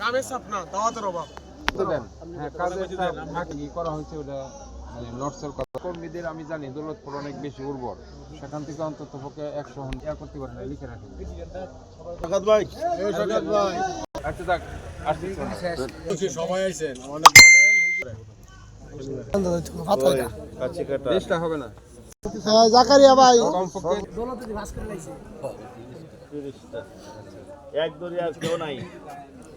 কামের চাপ না দাওয়াতের অভাব। দেন হ্যাঁ কাজের চাপ ফাঁকি করা হয়েছে ওটা? মানে নটসের কথা। কর্মীদের আমি জানি দৌলতপুর অনেক বেশি উর্বর। সেখান থেকে অন্তত পক্ষে একশো হন ইয়া করতে পারেন লিখে রাখেন সাকাত ভাই। সাকাত ভাই। আচ্ছা আসছি। সবাই আইছেন অনেক বলেন দেশটা হবে না। জাকারিয়া ভাই। কমপক্ষে দরিয়া কেউ নাই।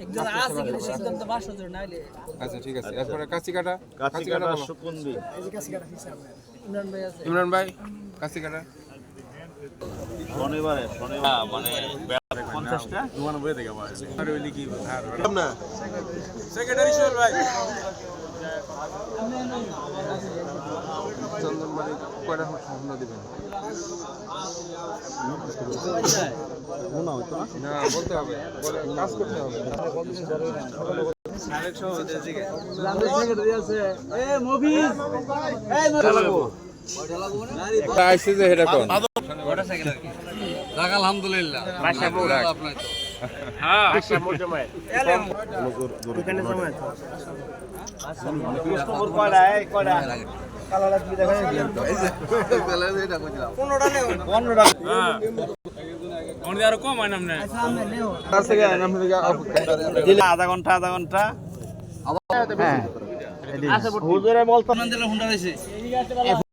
একজন আছে কিন্তু সিদ্ধান্ত বাস আচ্ছা। ঠিক আছে। এরপরে কাছি কাটা? কাছি কাটা। সুকুন্দি ইমরান ভাই আছে। ভাই কাছি কাটা? শনিবারে শনিবার। মানে পঞ্চাশটা? না? সেক্রেটারি সোহেল ভাই। চন্দনবাড়ি কয়টা স্বপ্ন দিবেন? না বলতে হবে কাজ করতে হবে আলহামদুলিল্লাহ কয়টা আধা ঘণ্টা আধা ঘণ্টা। হুজুরে বলতো হুন্ডা